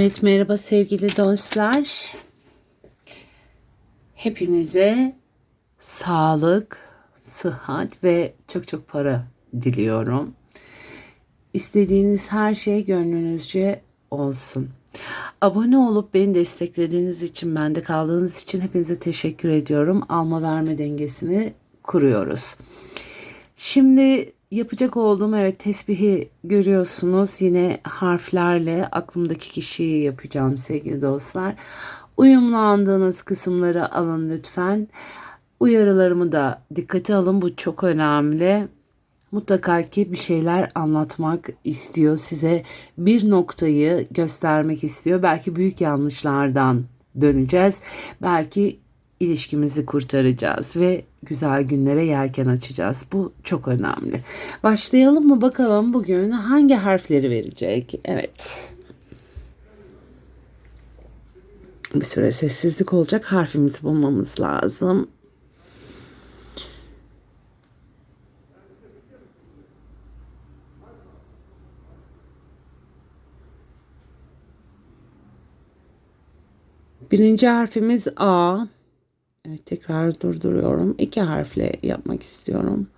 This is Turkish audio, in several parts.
Evet merhaba sevgili dostlar. Hepinize sağlık, sıhhat ve çok çok para diliyorum. İstediğiniz her şey gönlünüzce olsun. Abone olup beni desteklediğiniz için, bende kaldığınız için hepinize teşekkür ediyorum. Alma verme dengesini kuruyoruz. Şimdi yapacak olduğum evet tesbihi görüyorsunuz. Yine harflerle aklımdaki kişiyi yapacağım sevgili dostlar. Uyumlandığınız kısımları alın lütfen. Uyarılarımı da dikkate alın. Bu çok önemli. Mutlaka ki bir şeyler anlatmak istiyor size. Bir noktayı göstermek istiyor. Belki büyük yanlışlardan döneceğiz. Belki ilişkimizi kurtaracağız ve güzel günlere yelken açacağız. Bu çok önemli. Başlayalım mı bakalım bugün hangi harfleri verecek? Evet. Bir süre sessizlik olacak. Harfimizi bulmamız lazım. Birinci harfimiz A. Evet tekrar durduruyorum. İki harfle yapmak istiyorum.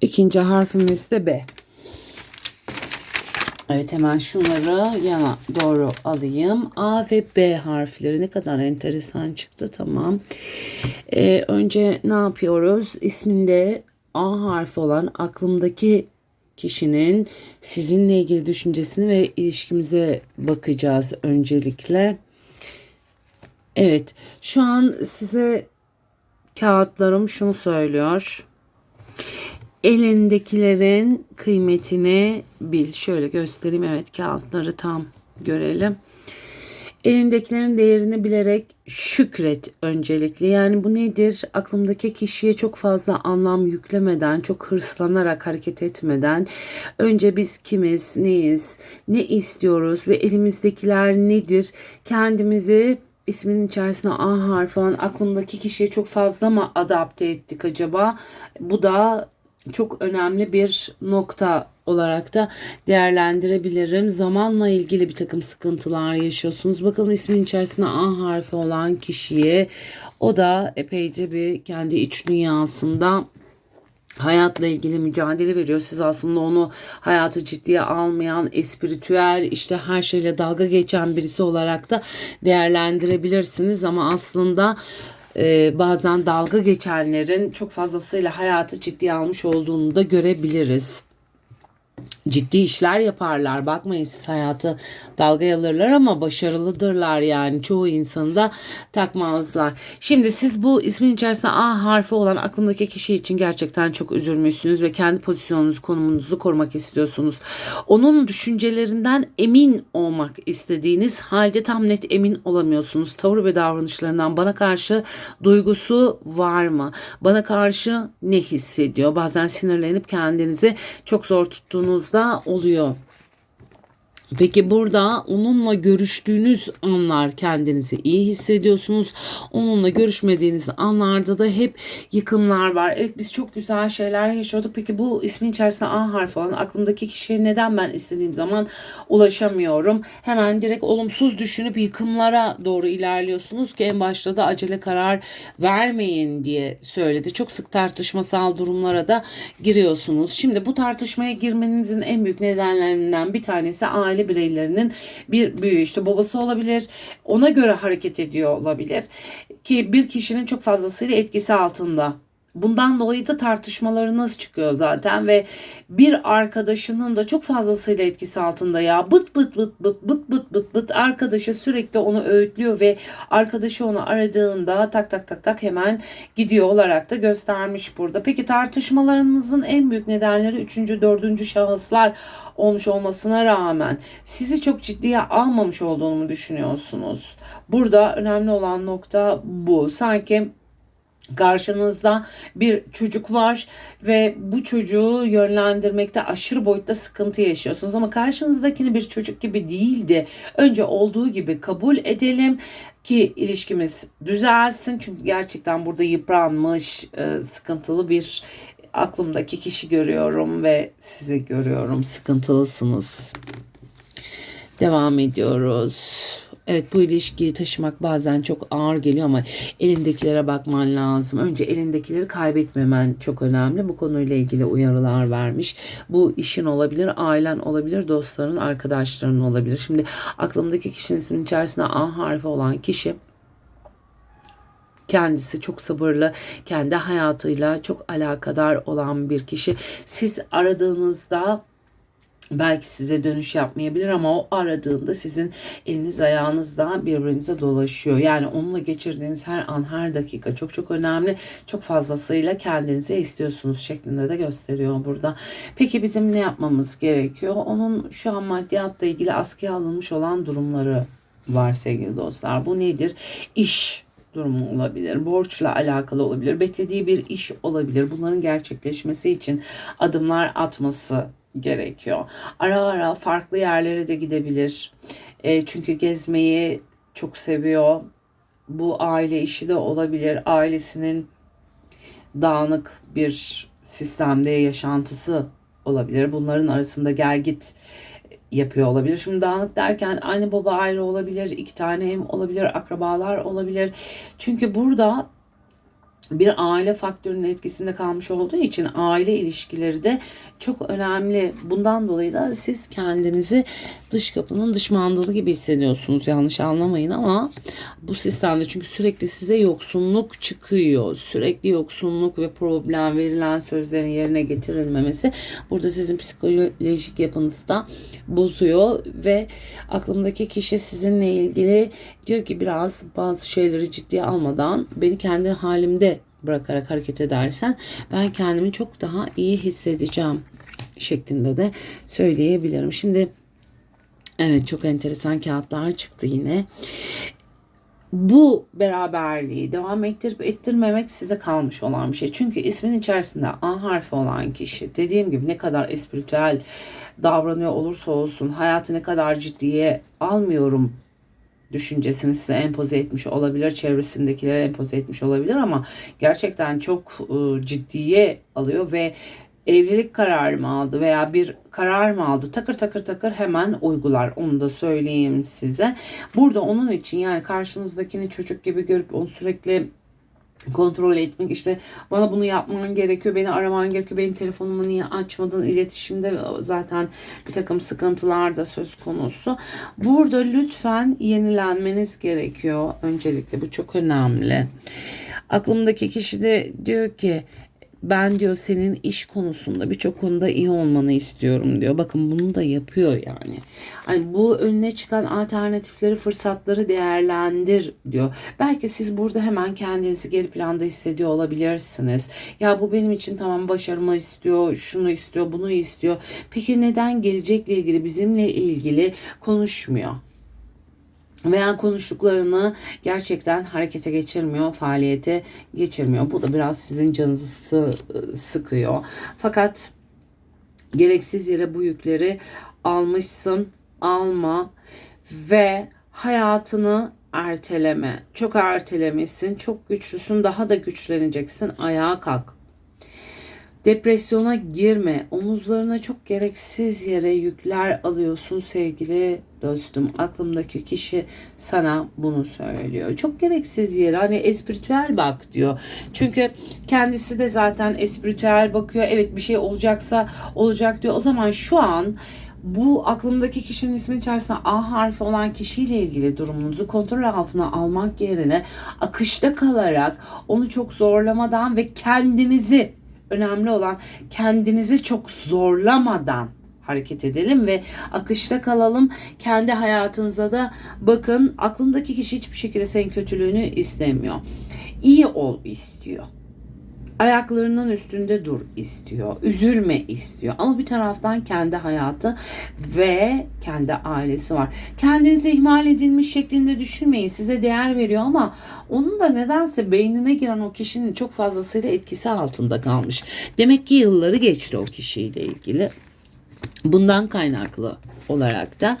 İkinci harfimiz de B. Evet hemen şunları yana doğru alayım. A ve B harfleri ne kadar enteresan çıktı. Tamam. Ee, önce ne yapıyoruz? İsminde A harfi olan aklımdaki kişinin sizinle ilgili düşüncesini ve ilişkimize bakacağız öncelikle. Evet şu an size kağıtlarım şunu söylüyor elindekilerin kıymetini bil. Şöyle göstereyim. Evet kağıtları tam görelim. Elindekilerin değerini bilerek şükret öncelikle. Yani bu nedir? Aklımdaki kişiye çok fazla anlam yüklemeden, çok hırslanarak hareket etmeden önce biz kimiz, neyiz, ne istiyoruz ve elimizdekiler nedir? Kendimizi isminin içerisine A harfi olan aklımdaki kişiye çok fazla mı adapte ettik acaba? Bu da çok önemli bir nokta olarak da değerlendirebilirim. Zamanla ilgili bir takım sıkıntılar yaşıyorsunuz. Bakalım ismin içerisinde A harfi olan kişiye o da epeyce bir kendi iç dünyasında hayatla ilgili mücadele veriyor. Siz aslında onu hayatı ciddiye almayan, espiritüel, işte her şeyle dalga geçen birisi olarak da değerlendirebilirsiniz ama aslında e, bazen dalga geçenlerin çok fazlasıyla hayatı ciddiye almış olduğunu da görebiliriz ciddi işler yaparlar. Bakmayın siz hayatı dalga alırlar ama başarılıdırlar yani. Çoğu insanı da takmazlar. Şimdi siz bu ismin içerisinde A harfi olan aklındaki kişi için gerçekten çok üzülmüşsünüz ve kendi pozisyonunuzu, konumunuzu korumak istiyorsunuz. Onun düşüncelerinden emin olmak istediğiniz halde tam net emin olamıyorsunuz. Tavır ve davranışlarından bana karşı duygusu var mı? Bana karşı ne hissediyor? Bazen sinirlenip kendinizi çok zor tuttuğunuz videomuzda oluyor. Peki burada onunla görüştüğünüz anlar kendinizi iyi hissediyorsunuz. Onunla görüşmediğiniz anlarda da hep yıkımlar var. Evet biz çok güzel şeyler yaşıyorduk. Peki bu ismin içerisinde A harfi olan aklımdaki kişiye neden ben istediğim zaman ulaşamıyorum? Hemen direkt olumsuz düşünüp yıkımlara doğru ilerliyorsunuz ki en başta da acele karar vermeyin diye söyledi. Çok sık tartışmasal durumlara da giriyorsunuz. Şimdi bu tartışmaya girmenizin en büyük nedenlerinden bir tanesi aile bireylerinin bir büyüğü. İşte babası olabilir ona göre hareket ediyor olabilir ki bir kişinin çok fazlasıyla etkisi altında Bundan dolayı da tartışmalarınız çıkıyor zaten ve bir arkadaşının da çok fazlasıyla etkisi altında ya bıt bıt bıt bıt bıt bıt bıt bıt arkadaşı sürekli onu öğütlüyor ve arkadaşı onu aradığında tak tak tak tak hemen gidiyor olarak da göstermiş burada. Peki tartışmalarınızın en büyük nedenleri üçüncü dördüncü şahıslar olmuş olmasına rağmen sizi çok ciddiye almamış olduğunu mu düşünüyorsunuz? Burada önemli olan nokta bu. Sanki Karşınızda bir çocuk var ve bu çocuğu yönlendirmekte aşırı boyutta sıkıntı yaşıyorsunuz ama karşınızdakini bir çocuk gibi değildi. Önce olduğu gibi kabul edelim ki ilişkimiz düzelsin. Çünkü gerçekten burada yıpranmış, e, sıkıntılı bir aklımdaki kişi görüyorum ve sizi görüyorum. Sıkıntılısınız. Devam ediyoruz. Evet bu ilişkiyi taşımak bazen çok ağır geliyor ama elindekilere bakman lazım. Önce elindekileri kaybetmemen çok önemli. Bu konuyla ilgili uyarılar vermiş. Bu işin olabilir, ailen olabilir, dostların, arkadaşların olabilir. Şimdi aklımdaki kişinin isminin içerisinde A harfi olan kişi kendisi çok sabırlı, kendi hayatıyla çok alakadar olan bir kişi. Siz aradığınızda belki size dönüş yapmayabilir ama o aradığında sizin eliniz ayağınızda birbirinize dolaşıyor. Yani onunla geçirdiğiniz her an her dakika çok çok önemli. Çok fazlasıyla kendinize istiyorsunuz şeklinde de gösteriyor burada. Peki bizim ne yapmamız gerekiyor? Onun şu an maddiyatla ilgili askıya alınmış olan durumları var sevgili dostlar. Bu nedir? İş durumu olabilir, borçla alakalı olabilir, beklediği bir iş olabilir. Bunların gerçekleşmesi için adımlar atması gerekiyor. Ara ara farklı yerlere de gidebilir. E, çünkü gezmeyi çok seviyor. Bu aile işi de olabilir. Ailesinin dağınık bir sistemde yaşantısı olabilir. Bunların arasında gel git yapıyor olabilir. Şimdi dağınık derken anne baba ayrı olabilir, iki tane hem olabilir, akrabalar olabilir. Çünkü burada bir aile faktörünün etkisinde kalmış olduğu için aile ilişkileri de çok önemli. Bundan dolayı da siz kendinizi dış kapının dış mandalı gibi hissediyorsunuz. Yanlış anlamayın ama bu sistemde çünkü sürekli size yoksunluk çıkıyor. Sürekli yoksunluk ve problem verilen sözlerin yerine getirilmemesi burada sizin psikolojik yapınızı da bozuyor ve aklımdaki kişi sizinle ilgili diyor ki biraz bazı şeyleri ciddiye almadan beni kendi halimde bırakarak hareket edersen ben kendimi çok daha iyi hissedeceğim şeklinde de söyleyebilirim. Şimdi evet çok enteresan kağıtlar çıktı yine. Bu beraberliği devam ettirip ettirmemek size kalmış olan bir şey. Çünkü ismin içerisinde A harfi olan kişi dediğim gibi ne kadar espiritüel davranıyor olursa olsun hayatı ne kadar ciddiye almıyorum düşüncesini size empoze etmiş olabilir, çevresindekilere empoze etmiş olabilir ama gerçekten çok e, ciddiye alıyor ve evlilik kararı mı aldı veya bir karar mı aldı takır takır takır hemen uygular onu da söyleyeyim size. Burada onun için yani karşınızdakini çocuk gibi görüp onu sürekli kontrol etmek işte bana bunu yapman gerekiyor beni araman gerekiyor benim telefonumu niye açmadın iletişimde zaten bir takım sıkıntılar da söz konusu. Burada lütfen yenilenmeniz gerekiyor öncelikle bu çok önemli. Aklımdaki kişi de diyor ki ben diyor senin iş konusunda birçok konuda iyi olmanı istiyorum diyor. Bakın bunu da yapıyor yani. Hani bu önüne çıkan alternatifleri, fırsatları değerlendir diyor. Belki siz burada hemen kendinizi geri planda hissediyor olabilirsiniz. Ya bu benim için tamam başarımı istiyor, şunu istiyor, bunu istiyor. Peki neden gelecekle ilgili, bizimle ilgili konuşmuyor? Veya konuştuklarını gerçekten harekete geçirmiyor, faaliyete geçirmiyor. Bu da biraz sizin canınızı sıkıyor. Fakat gereksiz yere bu yükleri almışsın, alma ve hayatını erteleme. Çok ertelemişsin, çok güçlüsün, daha da güçleneceksin. Ayağa kalk. Depresyona girme. Omuzlarına çok gereksiz yere yükler alıyorsun sevgili dostum. Aklımdaki kişi sana bunu söylüyor. Çok gereksiz yere hani espiritüel bak diyor. Çünkü kendisi de zaten espiritüel bakıyor. Evet bir şey olacaksa olacak diyor. O zaman şu an bu aklımdaki kişinin ismi içerisinde A harfi olan kişiyle ilgili durumunuzu kontrol altına almak yerine akışta kalarak onu çok zorlamadan ve kendinizi önemli olan kendinizi çok zorlamadan hareket edelim ve akışta kalalım. Kendi hayatınıza da bakın. Aklımdaki kişi hiçbir şekilde senin kötülüğünü istemiyor. İyi ol istiyor. Ayaklarının üstünde dur istiyor. Üzülme istiyor. Ama bir taraftan kendi hayatı ve kendi ailesi var. Kendinizi ihmal edilmiş şeklinde düşünmeyin. Size değer veriyor ama onun da nedense beynine giren o kişinin çok fazlasıyla etkisi altında kalmış. Demek ki yılları geçti o kişiyle ilgili. Bundan kaynaklı olarak da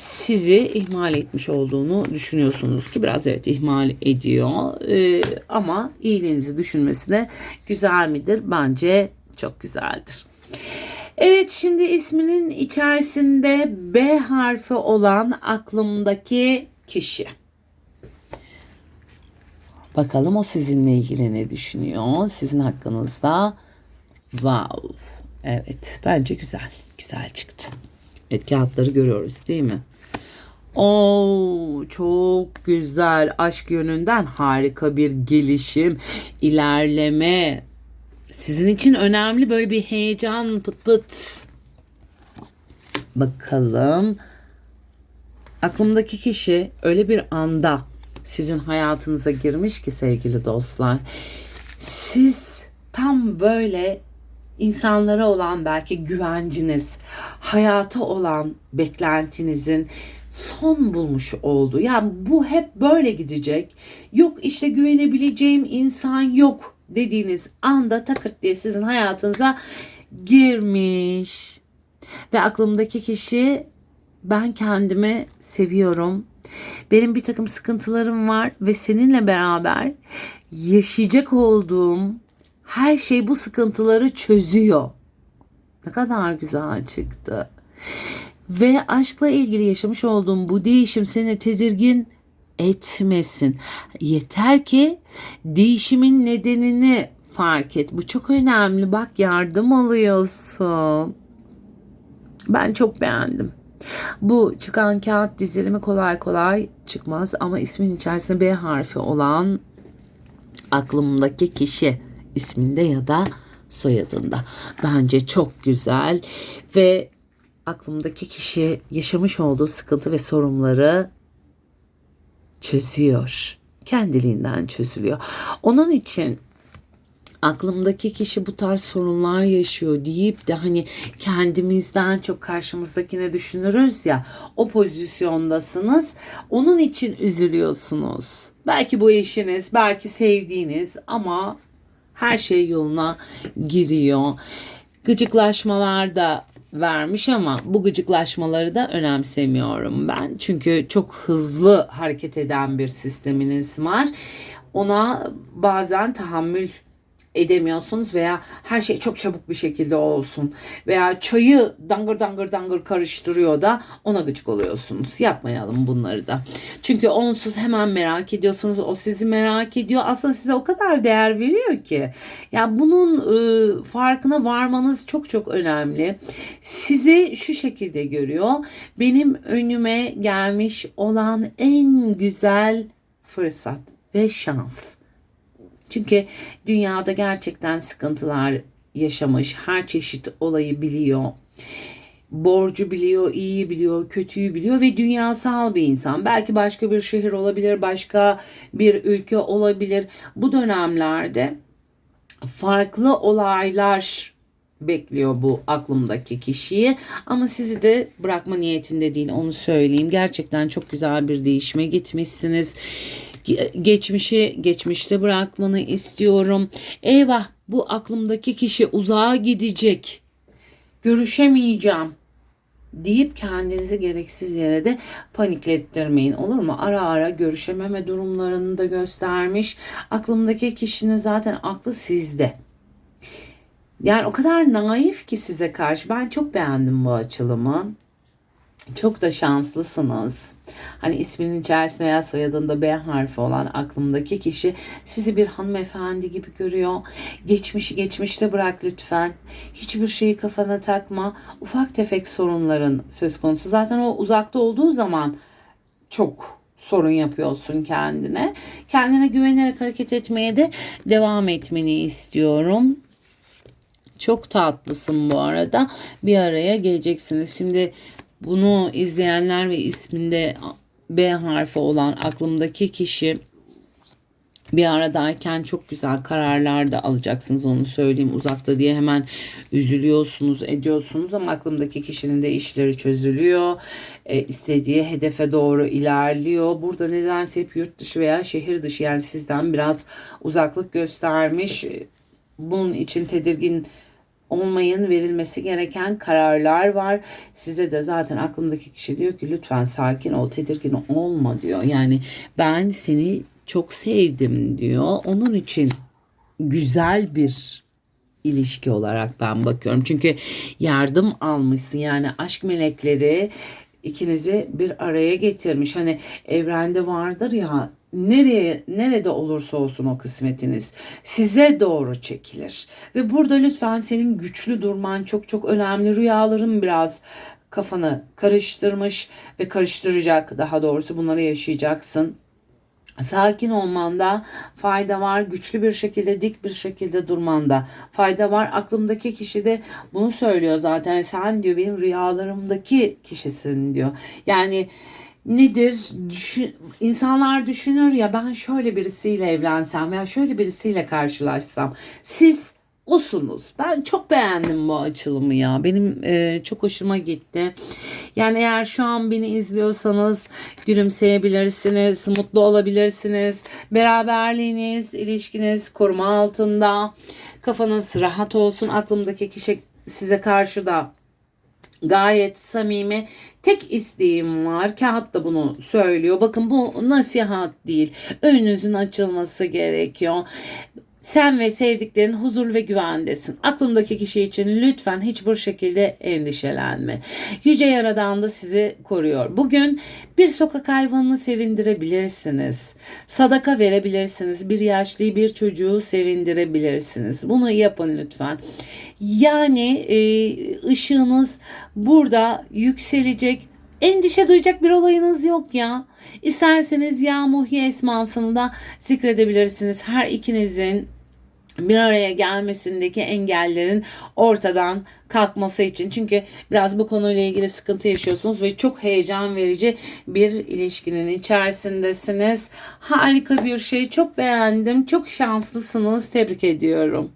sizi ihmal etmiş olduğunu düşünüyorsunuz ki biraz evet ihmal ediyor Ee, ama iyiliğinizi düşünmesi de güzel midir? Bence çok güzeldir. Evet şimdi isminin içerisinde B harfi olan aklımdaki kişi. Bakalım o sizinle ilgili ne düşünüyor? Sizin hakkınızda. Wow. Evet bence güzel. Güzel çıktı. Evet kağıtları görüyoruz değil mi? Oo çok güzel aşk yönünden harika bir gelişim, ilerleme. Sizin için önemli böyle bir heyecan pıt pıt. Bakalım. Aklımdaki kişi öyle bir anda sizin hayatınıza girmiş ki sevgili dostlar. Siz tam böyle insanlara olan belki güvenciniz, hayata olan beklentinizin son bulmuş oldu. Yani bu hep böyle gidecek. Yok işte güvenebileceğim insan yok dediğiniz anda takırt diye sizin hayatınıza girmiş. Ve aklımdaki kişi ben kendimi seviyorum. Benim bir takım sıkıntılarım var ve seninle beraber yaşayacak olduğum her şey bu sıkıntıları çözüyor. Ne kadar güzel çıktı. Ve aşkla ilgili yaşamış olduğum bu değişim seni tedirgin etmesin. Yeter ki değişimin nedenini fark et. Bu çok önemli. Bak yardım alıyorsun. Ben çok beğendim. Bu çıkan kağıt dizilimi kolay kolay çıkmaz ama ismin içerisinde B harfi olan aklımdaki kişi isminde ya da soyadında. Bence çok güzel ve aklımdaki kişi yaşamış olduğu sıkıntı ve sorunları çözüyor. Kendiliğinden çözülüyor. Onun için aklımdaki kişi bu tarz sorunlar yaşıyor deyip de hani kendimizden çok karşımızdakine düşünürüz ya o pozisyondasınız. Onun için üzülüyorsunuz. Belki bu eşiniz, belki sevdiğiniz ama her şey yoluna giriyor. Gıcıklaşmalar da vermiş ama bu gıcıklaşmaları da önemsemiyorum ben. Çünkü çok hızlı hareket eden bir sisteminiz var. Ona bazen tahammül edemiyorsunuz veya her şey çok çabuk bir şekilde olsun veya çayı dangır dangır dangır karıştırıyor da ona gıcık oluyorsunuz. Yapmayalım bunları da. Çünkü onsuz hemen merak ediyorsunuz. O sizi merak ediyor. Aslında size o kadar değer veriyor ki. Ya yani bunun e, farkına varmanız çok çok önemli. Sizi şu şekilde görüyor. Benim önüme gelmiş olan en güzel fırsat ve şans. Çünkü dünyada gerçekten sıkıntılar yaşamış, her çeşit olayı biliyor. Borcu biliyor, iyi biliyor, kötüyü biliyor ve dünyasal bir insan. Belki başka bir şehir olabilir, başka bir ülke olabilir. Bu dönemlerde farklı olaylar bekliyor bu aklımdaki kişiyi ama sizi de bırakma niyetinde değil onu söyleyeyim. Gerçekten çok güzel bir değişime gitmişsiniz geçmişi geçmişte bırakmanı istiyorum. Eyvah bu aklımdaki kişi uzağa gidecek. Görüşemeyeceğim deyip kendinizi gereksiz yere de paniklettirmeyin olur mu? Ara ara görüşememe durumlarını da göstermiş. Aklımdaki kişinin zaten aklı sizde. Yani o kadar naif ki size karşı. Ben çok beğendim bu açılımı. Çok da şanslısınız. Hani isminin içerisinde veya soyadında B harfi olan aklımdaki kişi sizi bir hanımefendi gibi görüyor. Geçmişi geçmişte bırak lütfen. Hiçbir şeyi kafana takma. Ufak tefek sorunların söz konusu. Zaten o uzakta olduğu zaman çok sorun yapıyorsun kendine. Kendine güvenerek hareket etmeye de devam etmeni istiyorum. Çok tatlısın bu arada. Bir araya geleceksiniz. Şimdi bunu izleyenler ve isminde B harfi olan aklımdaki kişi bir aradayken çok güzel kararlar da alacaksınız onu söyleyeyim uzakta diye. Hemen üzülüyorsunuz ediyorsunuz ama aklımdaki kişinin de işleri çözülüyor. E, istediği hedefe doğru ilerliyor. Burada nedense hep yurt dışı veya şehir dışı yani sizden biraz uzaklık göstermiş. Bunun için tedirgin olmayın verilmesi gereken kararlar var. Size de zaten aklımdaki kişi diyor ki lütfen sakin ol tedirgin olma diyor. Yani ben seni çok sevdim diyor. Onun için güzel bir ilişki olarak ben bakıyorum. Çünkü yardım almışsın yani aşk melekleri ikinizi bir araya getirmiş. Hani evrende vardır ya nereye nerede olursa olsun o kısmetiniz size doğru çekilir. Ve burada lütfen senin güçlü durman çok çok önemli. Rüyaların biraz kafanı karıştırmış ve karıştıracak daha doğrusu bunları yaşayacaksın sakin olmanda fayda var. Güçlü bir şekilde dik bir şekilde durmanda fayda var. Aklımdaki kişi de bunu söylüyor zaten. Sen diyor benim rüyalarımdaki kişisin diyor. Yani nedir? Düşün, insanlar düşünür ya ben şöyle birisiyle evlensem veya şöyle birisiyle karşılaşsam. Siz osunuz. Ben çok beğendim bu açılımı ya. Benim e, çok hoşuma gitti. Yani eğer şu an beni izliyorsanız gülümseyebilirsiniz, mutlu olabilirsiniz. Beraberliğiniz, ilişkiniz koruma altında. Kafanız rahat olsun. Aklımdaki kişi size karşı da gayet samimi. Tek isteğim var. Kağıt da bunu söylüyor. Bakın bu nasihat değil. Önünüzün açılması gerekiyor. Sen ve sevdiklerin huzur ve güvendesin. Aklımdaki kişi için lütfen hiçbir şekilde endişelenme. Yüce Yaradan da sizi koruyor. Bugün bir sokak hayvanını sevindirebilirsiniz. Sadaka verebilirsiniz. Bir yaşlıyı bir çocuğu sevindirebilirsiniz. Bunu yapın lütfen. Yani e, ışığınız burada yükselecek Endişe duyacak bir olayınız yok ya. İsterseniz ya muhyi esmasında zikredebilirsiniz. Her ikinizin bir araya gelmesindeki engellerin ortadan kalkması için. Çünkü biraz bu konuyla ilgili sıkıntı yaşıyorsunuz ve çok heyecan verici bir ilişkinin içerisindesiniz. Harika bir şey. Çok beğendim. Çok şanslısınız. Tebrik ediyorum.